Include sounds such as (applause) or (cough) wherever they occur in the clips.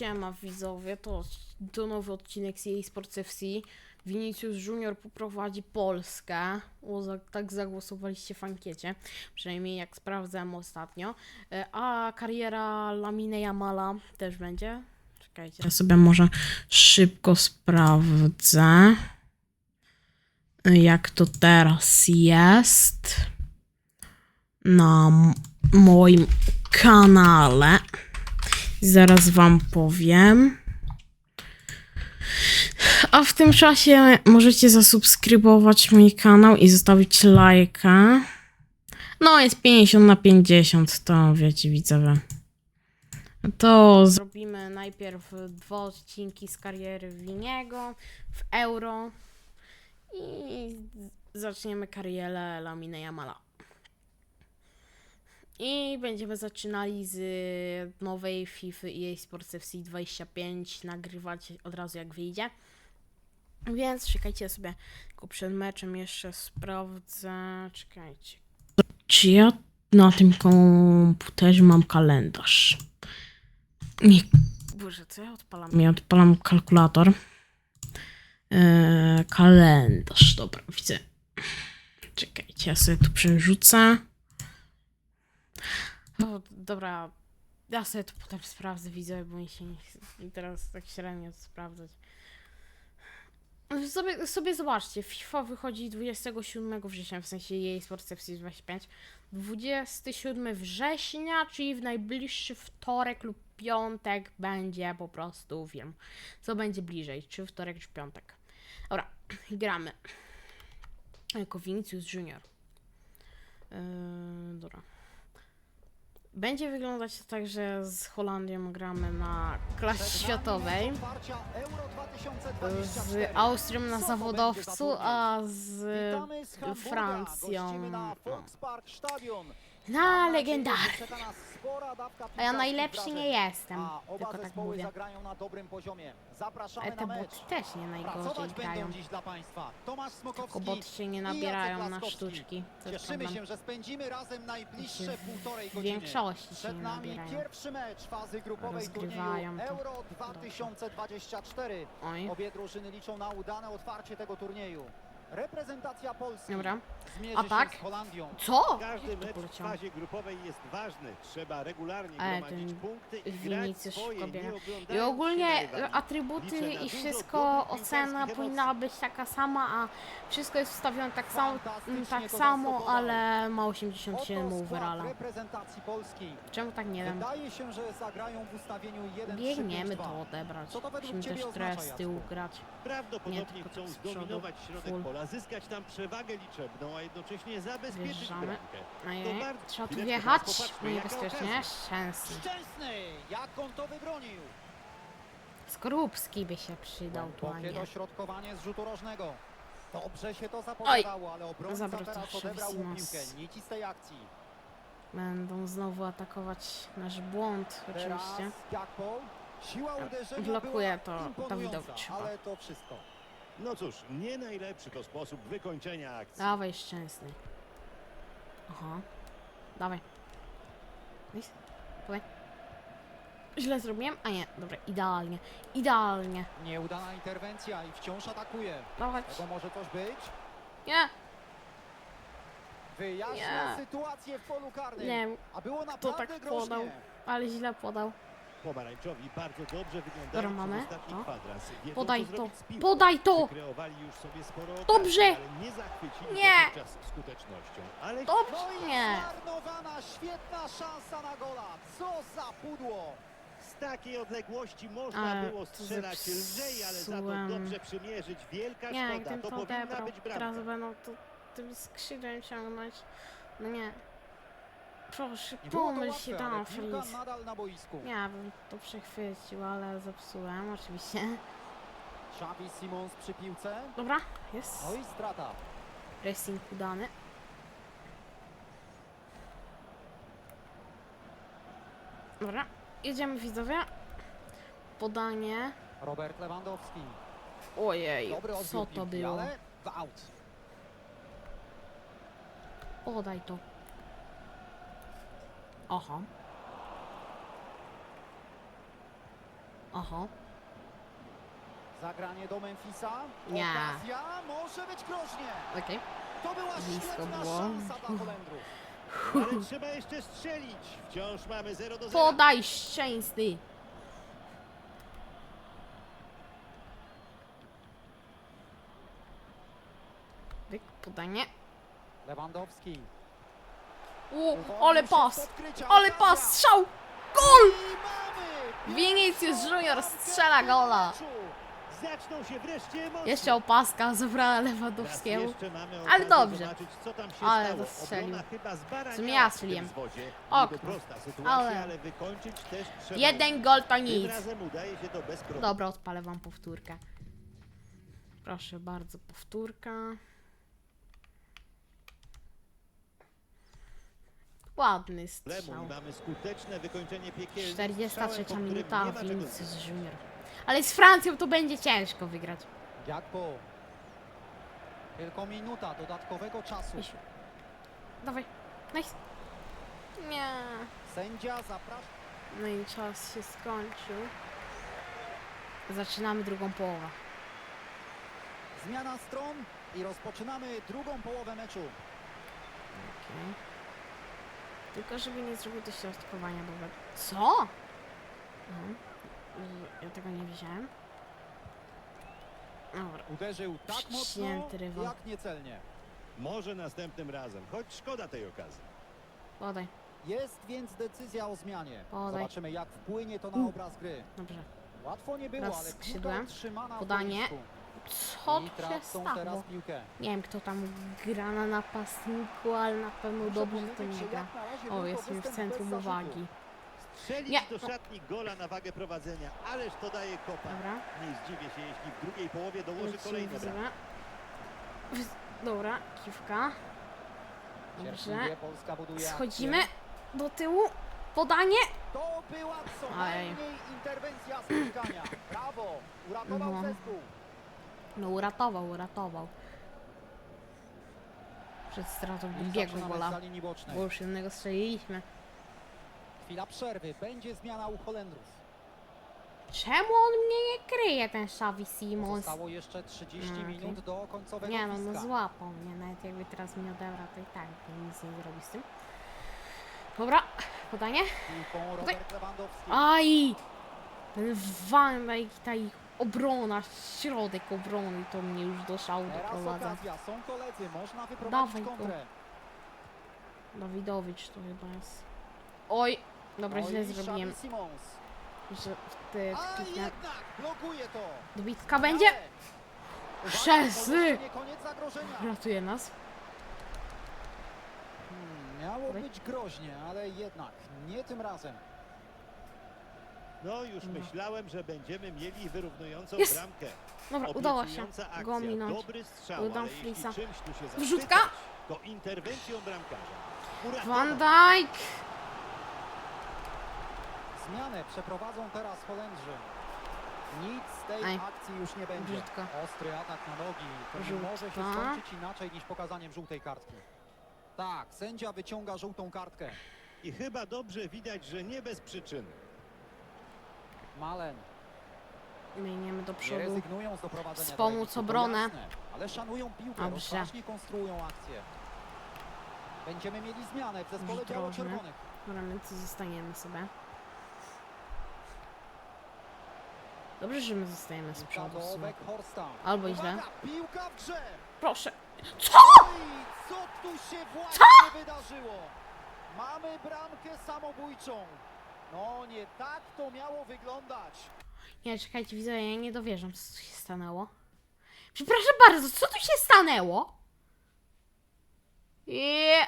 Siema widzowie, to, to nowy odcinek z jej Sports FC. Vinicius Junior poprowadzi Polskę. Za, tak zagłosowaliście w ankiecie, przynajmniej jak sprawdzałem ostatnio. E, A kariera Lamine Jamala też będzie. Czekajcie. Ja sobie może szybko sprawdzę, jak to teraz jest na moim kanale. Zaraz wam powiem. A w tym czasie możecie zasubskrybować mój kanał i zostawić lajka. No, jest 50 na 50, to wiecie, widzowie. To zrobimy najpierw dwa odcinki z kariery Winiego w Euro i zaczniemy karierę Lamine Jamala. I będziemy zaczynali z nowej FIFA EA Sports FC 25 nagrywać od razu jak wyjdzie. Więc czekajcie sobie, tylko przed meczem jeszcze sprawdzę. Czekajcie. Czy ja na tym komputerze mam kalendarz? Nie. Boże, co ja odpalam? Ja odpalam kalkulator. Eee, kalendarz, dobra, widzę. Czekajcie, ja sobie tu przerzucę. O, dobra, ja sobie to potem sprawdzę, widzę, bo mi się nie chce i teraz tak średnio sprawdzać. Sobie, sobie zobaczcie, FIFA wychodzi 27 września, w sensie jej Sports FC 25. 27 września, czyli w najbliższy wtorek lub piątek będzie po prostu film. Co będzie bliżej, czy wtorek, czy piątek. Dobra, (clears throat) gramy. Jako Vinicius Junior. Yy. Będzie wyglądać to tak, że z Holandią gramy na klasie światowej. Z Austrią na zawodowcu, a z Francją. Na na legendarnie. A ja najlepszy nie jestem, A oba tylko tak zespoły mówię. zagrają na dobrym poziomie. Zapraszamy Ale te boty też nie najgorzej grają. Tylko boty się nie nabierają na sztuczki. To jest Cieszymy się, że spędzimy razem najbliższe półtorej w godziny. większości się Przed nie nabierają. pierwszy mecz fazy grupowej Rozgrywają to. Euro 2024. Oj, Obie drużyny liczą na udane otwarcie tego turnieju. Reprezentacja Polski dobra. zmierzy A tak? się z Holandią. Co? Każdy Jak to mecz w poleciało? fazie grupowej jest ważny. Trzeba regularnie Ale gromadzić ten punkty i grać Vinicius swoje, szybko biega. nie oglądając I się ogólnie na rywali. atrybuty na i dużo wszystko, dobrych ocena piłkarskich powinna być taka sama, a wszystko jest ustawione tak samo, Fantastycznie mm, tak samo, ale ma Oto 87 skład overalla. reprezentacji Polski. Czemu tak nie wiem? Wydaje się, że zagrają w ustawieniu 1 Biegniemy to odebrać. Co to według Musimy ciebie też trochę oznacza, z tyłu Jacku? grać. Nie, Prawdopodobnie tylko chcą tak z przodu, zdominować środek full. Pola, zyskać tam przewagę liczebną, a jednocześnie zabezpieczyć Wjeżdżamy. bramkę. Ojej, bardzo- trzeba tu chwileczkę, wjechać. teraz popatrzmy, jaka Niebezpiecznie. okazja. Szczęsny. Szczęsny! Jak on to wybronił? Skorupski by się przydał tu, a Głębokie nie. dośrodkowanie z rzutu rożnego. Dobrze się to zapowiadało, ale obrońca Zabrał to teraz odebrał mu piłkę. Nic z tej akcji. Będą znowu atakować nasz błąd, Teraz oczywiście. Gakpo. Siła uderzenia Blokuje była to imponująca, Dawidowicz chyba. Ale to wszystko. No cóż, nie najlepszy to sposób wykończenia akcji. Dawaj szczęsny. Aha. Dawaj. Nice. Podaj. Źle zrobiłem? A nie, dobra, idealnie. Idealnie. Nieudana interwencja i wciąż atakuje. Dawać. Tego może coś być? Nie, Wyjaśnia Nie. sytuację w polu karnym. nie wiem, A było kto naprawdę tak groźnie. podał, ale źle podał. Pomarańczowi bardzo dobrze wyglądają Dobra, mamy to. Podaj to. Podaj to! Dobrze. nie Dobrze, nie. świetna szansa na gola. Co za pudło. z takiej odległości można Ale było to strzelać lżej, ale za to zepsułem. dobrze przymierzyć. Wielka Nie, szkoda, gdybym to to powinna odebrał, być bramka. teraz będą to tym skrzydłem ciągnąć. No nie. Proszę, Nie było to pomyl łatwe, się ale tam, piłka Fritz. nadal na boisku. Ja bym to przechwycił, ale zepsułem oczywiście. Xavi Simons przy piłce. Dobra, jest. No i strata. Pressing udany. Dobra, jedziemy widzowie. Podanie. Robert Lewandowski. Ojej, Dobry odbiór co to piłki, było? ale w out. Podaj to. Aha. Oho. Zagranie do Memphisa. Nie. Okazja może być groźnie. Okej. To była Blisko świetna było. szansa dla Holendrów. Ale trzeba jeszcze strzelić. Wciąż mamy 0 do 0. Podaj szczęsny. Podanie. Lewandowski. U, ale pas! Ale pas! Strzał! Gol! Vinicius Junior strzela gola! Jeszcze opaska zabrała Lewandowskiemu. Ale dobrze. Ale to strzelił. W. Ok. Ale... Jeden gol to nic. Dobra, odpalę wam powtórkę. Proszę bardzo, powtórka. Ładny strzał. i mamy skuteczne wykończenie piekielnym 43 strzałem, po którym minuta, Vinicius Junior. Ale z Francją to będzie ciężko wygrać. Gakpo. Tylko minuta dodatkowego czasu. Dawaj. Nice. Nie. Sędzia zaprasza. No i czas się skończył. Zaczynamy drugą połowę. Zmiana stron i rozpoczynamy drugą połowę meczu. Okej. Tylko żeby nie zrobił dośrodkowania, bo... we- Co? Mhm. I- Ja tego nie widziałem. Dobra. Uderzył tak mocno, Wciśnięty rywal. jak niecelnie. Może następnym razem, choć szkoda tej okazji. Podaj. Jest więc decyzja o zmianie. Podaj. Zobaczymy jak wpłynie to na U. obraz gry. Dobrze. Łatwo nie było, Raz ale skrzydłem. piłka w Podanie. boisku. Co I tu się tracą teraz stało? piłkę. Nie wiem kto tam gra na napastniku, ale na pewno Muszę dobrze to powiedzieć, nie że gra. jak na razie O, był to jest mi w centrum uwagi. Strzelić Nie. do szatni gola na wagę prowadzenia, ależ to daje kopa. Dobra. Nie zdziwię się, jeśli w drugiej połowie dołoży Lecimy zero. W- Dobra, kiwka. Dobrze. Cierpliwie Polska buduje Schodzimy akcję. do tyłu. Podanie. To była co najmniej interwencja spotkania. Brawo, uratował Mhm. zespół. No uratował, uratował. Przed stratą drugiego gola. Bo już jednego strzeliliśmy. Chwila przerwy, będzie zmiana u Holendrów. Czemu on mnie nie kryje, ten Xavi Simons? Zostało jeszcze 30 Mm, okej. minut do końcowego Nie no, no złapał mnie. Nawet jakby teraz mi odebrał, to i tak by nic nie zrobi z tym. Dobra, podanie. Lewandowski. Aj! Ten Van Dijk, ta ich obrona, środek obrony, to mnie już do szału Teraz doprowadza. okazja, są koledzy, można Dawaj wyprowadzić go. kontrę. Dawidowicz to chyba jest. Oj! Dobra, źle i zrobiłem, Xavi Simons. że w te A kliknę. jednak blokuje to. Dobitka będzie? Ale- Uwaga, Szesy! to jeszcze nie koniec zagrożenia. Ratuje nas. Hmm, miało Dawaj. być groźnie, ale jednak nie tym razem. No już No. myślałem, że będziemy mieli wyrównującą Jest! bramkę. Dobra, udało się Obiecująca akcja, go ominąć. Dobry strzał, Udam ale jeśli Frisa. czymś tu się Wrzutka! to interwencją bramkarza. Uratował. Van Dijk! Zmianę przeprowadzą teraz Holendrzy. Nic z tej Aj. akcji już nie będzie. Brzydko. Ostry atak na nogi. To nie może się skończyć inaczej niż pokazaniem żółtej kartki. Tak, sędzia wyciąga żółtą kartkę. I chyba dobrze widać, że nie bez przyczyny. Malen. Myjniemy do Nie przodu. rezygnują z doprowadzenia do Wspomóc remisu, to obronę. jasne, ale szanują piłkę, Dobrze. rozważnie konstruują akcję. Będziemy mieli zmianę w zespole Drożne. biało-czerwonych. Dobra, my tu zostaniemy sobie. Dobrze, że my zostajemy z przodu. w sumie. Albo i źle. Uwaga, piłka w grze. Proszę. I co tu się właśnie wydarzyło? Mamy bramkę samobójczą. No nie tak to miało wyglądać. Nie, czekajcie, widzę, ja nie dowierzam, co tu się stanęło. Przepraszam bardzo, co tu się stanęło? Je...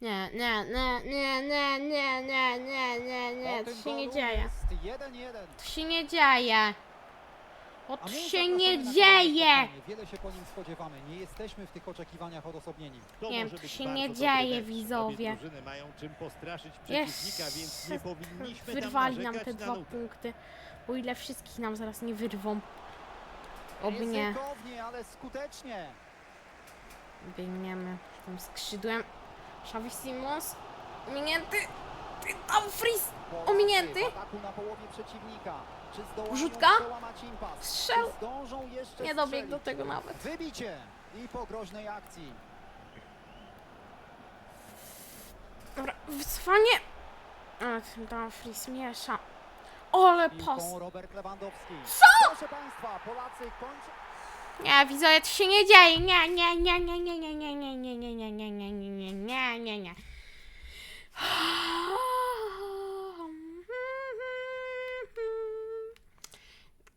Nie, nie, nie, nie, nie, nie, nie, nie, nie, nie, to się nie dzieje. Jest 1-1. To się nie dzieje. O, A to my się nie dzieje. Wiele się po nim spodziewamy. Nie jesteśmy w tych oczekiwaniach odosobnieni. To Nie, może to być się bardzo nie dzieje, mecz. widzowie. Obie drużyny mają czym postraszyć przeciwnika, więc nie Jeszcze powinniśmy Wyrwali tam nam narzekać te na dwa nutę. punkty. O ile wszystkich nam zaraz nie wyrwą. Oby nie. Ryzykownie, ale skutecznie. Biegniemy tym skrzydłem. Xavi Simons. Ominięty! Ty tam! Polacy Ominięty! w ataku na połowie przeciwnika. Rzutka? jeszcze Nie dobiegł do tego nawet. Wybicie i po groźnej akcji. Dobra, wycofanie! A, tam Fris miesza. Ole pas! Co? Nie, widzowie, to się nie dzieje. Nie, nie, nie, nie, nie, nie, nie, nie, nie, nie, nie, nie, nie, nie, nie, nie, nie,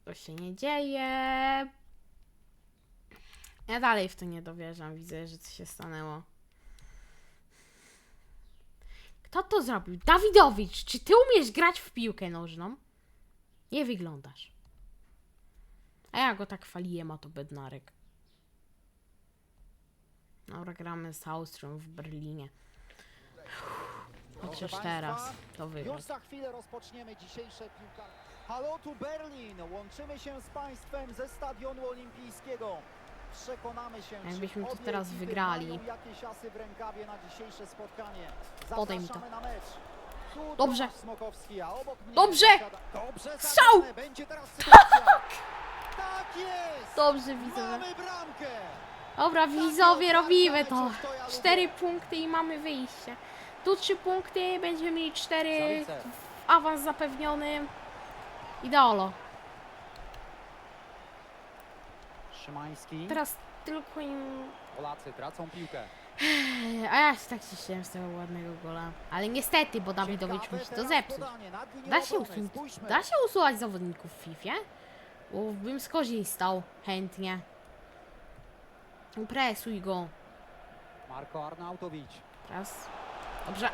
To się nie dzieje. Ja dalej w to nie dowierzam. Widzę, że coś się stanęło. Kto to zrobił? Dawidowicz, czy ty umiesz grać w piłkę nożną? Nie wyglądasz. A ja go tak chwaliłem, a to bednarek. Dobra, gramy z Austrią w Berlinie. Chociaż teraz to wygrać. Już za chwilę rozpoczniemy dzisiejsze piłka. Halo tu Berlin! Łączymy się z Państwem ze Stadionu Olimpijskiego. Przekonamy się, Jakbyśmy to obie teraz ekipy wygrali. mają jakieś asy w rękawie na dzisiejsze spotkanie. Podaj mi to. Zapraszamy na mecz. Tu Dobrze. Smokowski, a obok mnie Dobrze. Dobrze Strzał. zagrane. Będzie teraz sytuacja. tak jest! Dobrze, widzowie. Mamy bramkę! Dobra, Takie widzowie, robimy to. Cztery punkty i mamy wyjście. Tu trzy punkty, będziemy mieli cztery. Awans zapewniony. Ideolo. Szymański. Teraz tylko im... Polacy tracą piłkę. A ja się tak cieszyłem z tego ładnego gola. Ale niestety, bo Dawidowicz Ciekawe musi to zepsuć. Da się, usunąć, da się usuwać zawodników w FIFA? Bo bym skorzystał chętnie. Presuj go. Marko Arnautowicz. Teraz. Dobrze.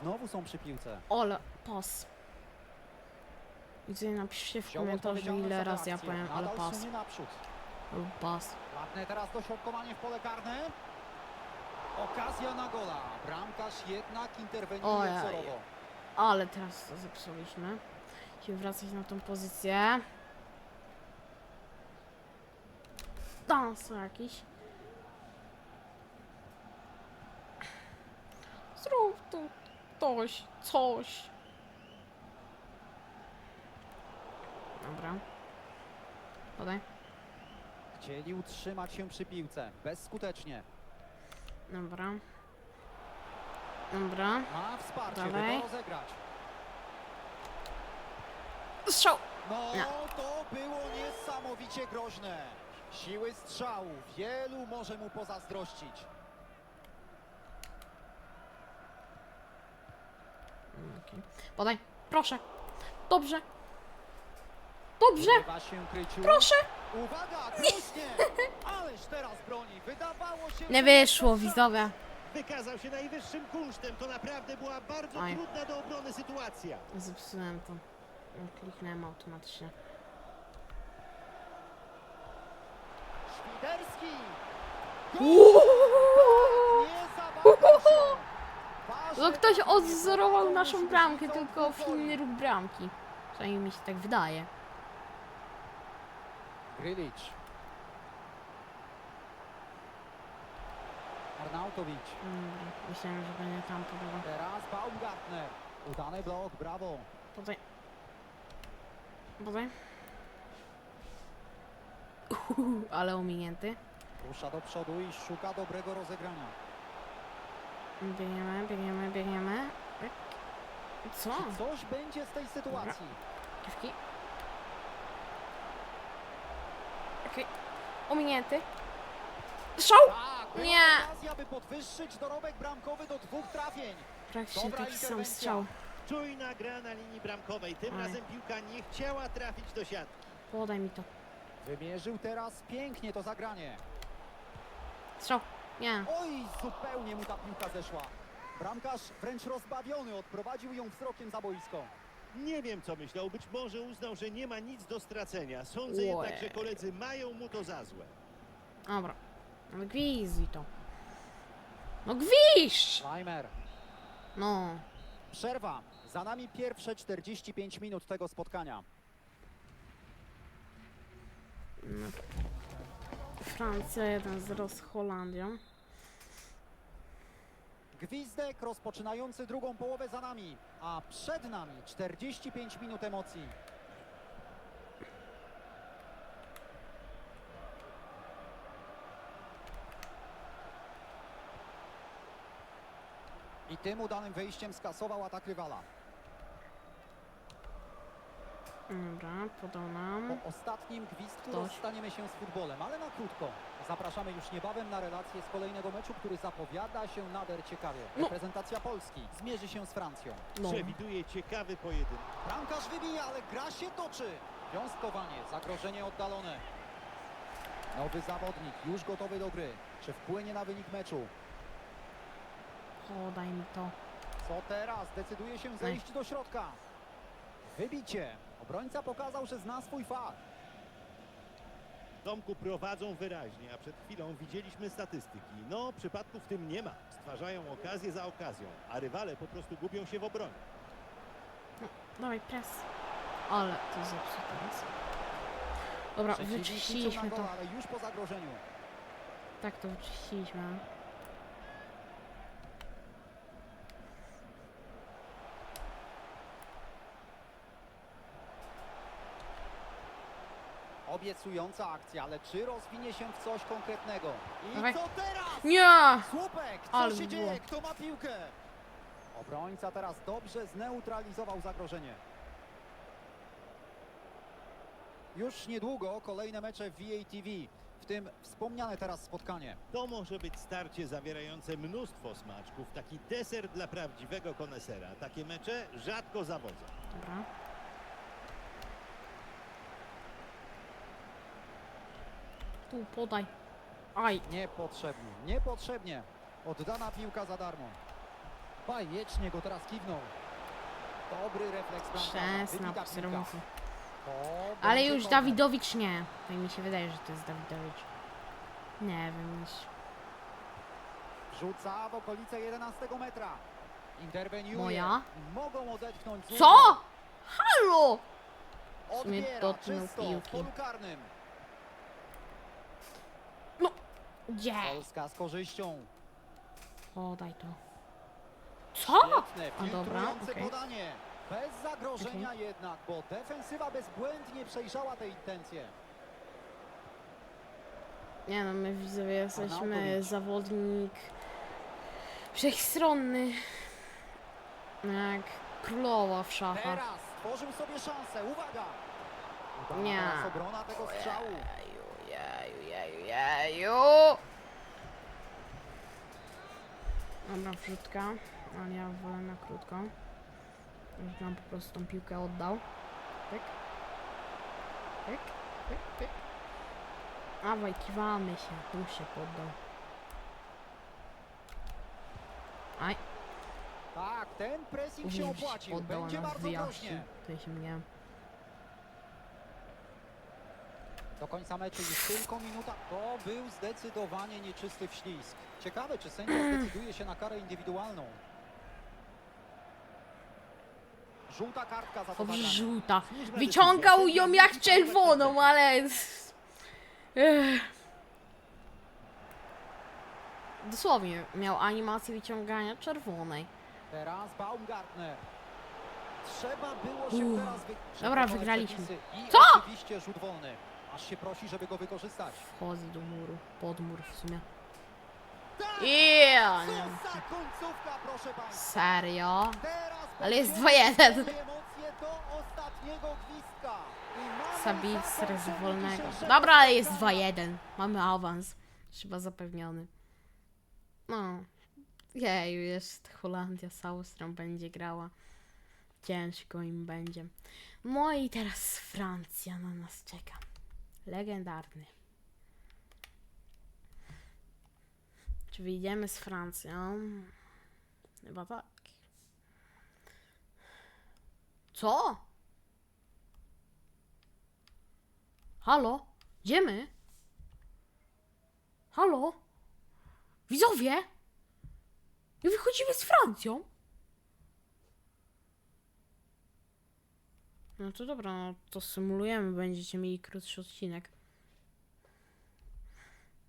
Znowu są przy piłce. Ole, pas. Widzę, napiszcie w komentarzu ile razy ja powiem ale pas. Lub pas. Ładne teraz dośrodkowanie w pole karne. Okazja na gola. Bramkarz jednak interweniuje Ojej. wzorowo. Ale teraz to zepsuliśmy. Musimy wracać na tą pozycję. Dans jakiś. Zrób tu coś, coś. Dobra. Podaj. Chcieli utrzymać się przy piłce. Bezskutecznie. Dobra. Dobra. Ma wsparcie, by Dawaj. to rozegrać. Strzał! No, Nie. to było niesamowicie groźne. Siły strzału. Wielu może mu pozazdrościć. Podaj. Proszę. Dobrze. Dobrze. Proszę. Nie (laughs) wyszło, widzowie. Wykazał się najwyższym kunsztem. To naprawdę była bardzo Oj. trudna do obrony sytuacja. Zepsułem to. Kliknąłem automatycznie. Świderski. No ktoś odzorował naszą bramkę, tylko w inny bramki. Przynajmniej mi się tak wydaje. Grilic. Arnautowicz. Dobra, myślałem, że będzie tam podoba. Teraz Baumgartner. Udany blok, brawo. Podaj. Podaj. Uhu, ale ominięty. Rusza do przodu i szuka dobrego rozegrania. Biegniemy, biegniemy, biegniemy. Co? Czy coś będzie z tej sytuacji? Kiwki. Okej. Ominięty. Strzał! Tak, Nie. okazja, by podwyższyć dorobek bramkowy do dwóch trafień. Praktycznie Dobra taki sam interwencja. strzał. Czujna gra na linii bramkowej. Tym Oj. razem piłka nie chciała trafić do siatki. Podaj mi to. Wymierzył teraz pięknie to zagranie. Strzał. Nie. Oj, zupełnie mu ta piłka zeszła. Bramkarz wręcz rozbawiony odprowadził ją wzrokiem za boisko. Nie wiem, co myślał. Być może uznał, że nie ma nic do stracenia. Sądzę Łe. jednak, że koledzy mają mu to za złe. Dobra. No gwizduj to. No! Schleimer. No. Przerwa. Za nami pierwsze 45 minut tego spotkania. Francja 1-0 z Holandią. Gwizdek rozpoczynający drugą połowę za nami, a przed nami 45 minut emocji. I tym udanym wejściem skasował atak rywala. Dobra, podał nam. Po ostatnim gwizdku Ktoś. rozstaniemy się z futbolem, ale na krótko. Zapraszamy już niebawem na relację z kolejnego meczu, który zapowiada się nader ciekawie. No. Reprezentacja Polski zmierzy się z Francją. No. Przewiduje ciekawy pojedynek. Bramkarz wybija, ale gra się toczy. Wiązkowanie, zagrożenie oddalone. Nowy zawodnik, już gotowy do gry. Czy wpłynie na wynik meczu? Podaj mi to. Co teraz? Decyduje się zejść do środka. Wybicie. Obrońca pokazał, że zna swój fach. Tomku prowadzą wyraźnie, a przed chwilą widzieliśmy statystyki. No, przypadków w tym nie ma. Stwarzają okazję za okazją, a rywale po prostu gubią się w obronie. Dawaj, pres. Ale to jest. Dobra, wyczyściliśmy to. ale już po zagrożeniu. Tak to wyczyściliśmy. Obiecująca akcja, ale czy rozwinie się w coś konkretnego? I Dawaj. co teraz? Nie! Słupek! Co Ale się było. dzieje? Kto ma piłkę? Obrońca teraz dobrze zneutralizował zagrożenie. Już niedługo kolejne mecze w VATV, w tym wspomniane teraz spotkanie. To może być starcie zawierające mnóstwo smaczków, taki deser dla prawdziwego konesera. Takie mecze rzadko zawodzą. Dobra. Tu podaj. Aj. Niepotrzebnie, niepotrzebnie. Oddana piłka za darmo. Bajecznie go teraz kiwnął. Dobry refleks Ale już. Dawidowicz nie. Tak mi się wydaje, że to jest Dawidowicz. Nie wiem już. Rzuca w okolice 11 metra. Interweniuje. Moja? Mogą odetchnąć Co? Halo! W sumie dotknął piłki. polu karnym. Gdzie? Polska z korzyścią. Podaj to. Co? Świetne, A, dobra, filtrujące okej. podanie. Bez zagrożenia jednak, bo defensywa bezbłędnie przejrzała te intencje. Nie no, my widzowie jesteśmy Arnautowicz. zawodnik wszechstronny. Jak królowa w szachach. Teraz sobie szansę. Uwaga! Nie. teraz obrona tego strzału. Jeju, jeju, jeju. Dobra, wrzutka. Ale ja wolę na krótko. Już nam po prostu tą piłkę oddał. Pyk. Pyk, pyk, pyk. Dawaj, kiwamy się. Tu się poddał. Aj, Tak, ten pressing się już się opłacił. poddał, a Będzie nas bardzo wyjaśnił. groźnie. Tutaj się mnie. Do końca meczu już tylko minuta. To był zdecydowanie nieczysty wślizg. Ciekawe, czy sędzia zdecyduje się na karę indywidualną. Żółta kartka za to zagranie. żółta. Wyciągał ją jak czerwoną, ale... Ech. Dosłownie miał animację wyciągania czerwonej. Teraz Baumgartner. Trzeba było się Uff. teraz wy... Dobra, wygraliśmy. przepisy I Co? oczywiście rzut wolny. Aż się prosi, żeby go wykorzystać. Wchodzę do muru, pod mur w sumie. Tak! Yeah, Co nie. za końcówka, proszę Państwa. Serio? Teraz Ale jest poczułem 2-1. emocje do ostatniego gwizdka. I mamy Sabitzer z zakończenie wolnego. dzisiejszego Dobra, ale jest spotkania. 2-1. Mamy awans. Chyba zapewniony. No. Jeju, jest Holandia z Austrią będzie grała. Ciężko im będzie. No i teraz Francja na nas czeka. Legendarny. Czy wyjdziemy z Francją? Chyba tak. Co? Halo? Idziemy? Halo? Widzowie? My wychodzimy z Francją? No to dobra, no to symulujemy, będziecie mieli krótszy odcinek.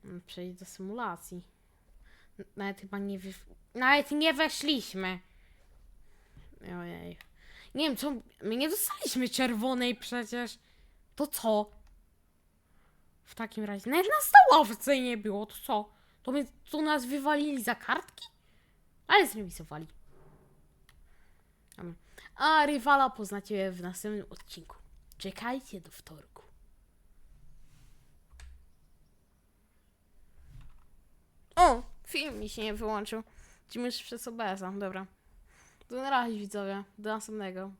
No, Przejdź do symulacji. Nawet chyba nie. Nawet nie weszliśmy. Ojej. Nie wiem, co... My nie dostaliśmy czerwonej przecież. To co? W takim razie. Nawet na stołowce nie było, to co? To, my, to nas wywalili za kartki? Ale zremisowali. Dobra. A rywala poznacie w następnym odcinku. Czekajcie do wtorku. O! Film mi się nie wyłączył. Ci mysz przez OBS-a. Dobra. To na razie widzowie. Do następnego.